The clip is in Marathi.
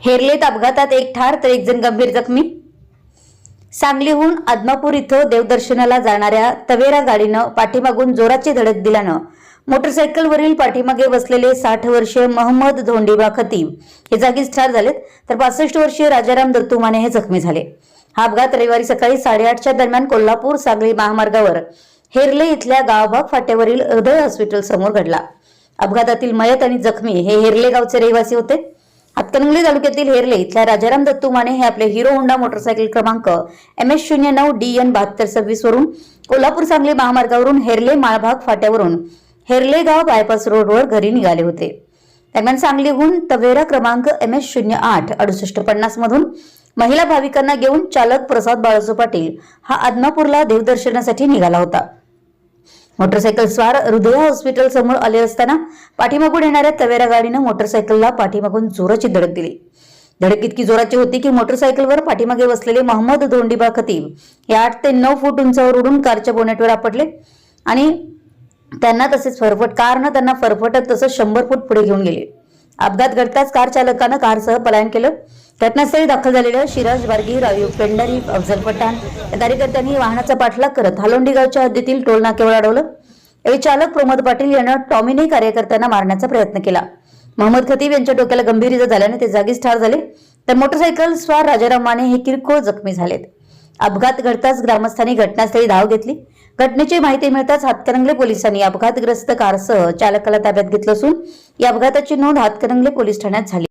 हेरलेत अपघातात एक ठार तर एक जण गंभीर जखमी. सांगलीहून आदमापूर इथं देवदर्शनाला जाणाऱ्या तवेरा गाडीनं पाठीमागून जोराची धडक दिल्यानं मोटरसायकलवरील पाठीमागे बसलेले साठ वर्षीय महम्मद धोंडीबा खतीब हे जागीच ठार झालेत तर पासष्ट वर्षीय राजाराम दत्तुमाने हे जखमी झाले. हा अपघात रविवारी सकाळी साडेआठच्या दरम्यान कोल्हापूर सांगली महामार्गावर हेरले इथल्या गावभाग फाट्यावरील हृदय हॉस्पिटल समोर घडला. अपघातातील मयत आणि जखमी हे हेरले गावचे रहिवासी होते. हातकणंगले तालुक्यातील हेरले इथल्या राजाराम दत्तू माने हे आपले हिरो होंडा मोटरसायकल क्रमांक एम एस शून्य नऊ डी एन बहात्तर सव्वीस वरून कोल्हापूर सांगली महामार्गावरून हेरले माळभाग फाट्यावरून हेरले गाव बायपास रोडवर घरी निघाले होते. दरम्यान सांगलीहून तवेरा क्रमांक एम एस शून्य आठ अडुसष्ट पन्नास मधून महिला भाविकांना घेऊन चालक प्रसाद बाळासू पाटील हा आदमापूरला देवदर्शनासाठी निघाला होता. मोटरसायकल स्वार हृदय हॉस्पिटल समोर आले असताना पाठीमागून येणाऱ्या तवेरा गाडीनं मोटरसायकलला पाठीमागून जोराची धडक दिली. धडक इतकी जोराची होती की मोटरसायकलवर पाठीमागे बसलेले मोहम्मद धोंडीबा खतीब हे आठ ते नऊ फूट उंचावर उडून कारच्या बोनेटवर आपटले आणि त्यांना तसेच फरफट कारनं त्यांना फरफटत तसंच शंभर फूट पुढे घेऊन गेले. अपघात घडताच कार चालकानं कारसह पलायन केलं. घटनास्थळी दाखल झालेल्या शिराज बार्गी राजीव पेंडारी अफजल पठाण या कार्यकर्त्यांनी वाहनाचा पाठलाग करत हालोंडी गावच्या हद्दीतील टोल नाक्यावर अडवलं. यावेळी चालक प्रमोद पाटील यानं टॉमीने कार्यकर्त्यांना मारण्याचा प्रयत्न केला. मोहम्मद खतीब यांच्या डोक्याला गंभीर इजा झाल्याने ते जागीच ठार झाले. तर मोटरसायकल स्वार राजाराम माने हे किरकोळ जखमी झालेत. अपघात घडताच ग्रामस्थांनी घटनास्थळी धाव घेतली. घटनेची माहिती मिळताच हातकणंगले पोलिसांनी अपघातग्रस्त कारसह चालकाला ताब्यात घेतलं असून या अपघाताची नोंद हातकणंगले पोलीस ठाण्यात झाली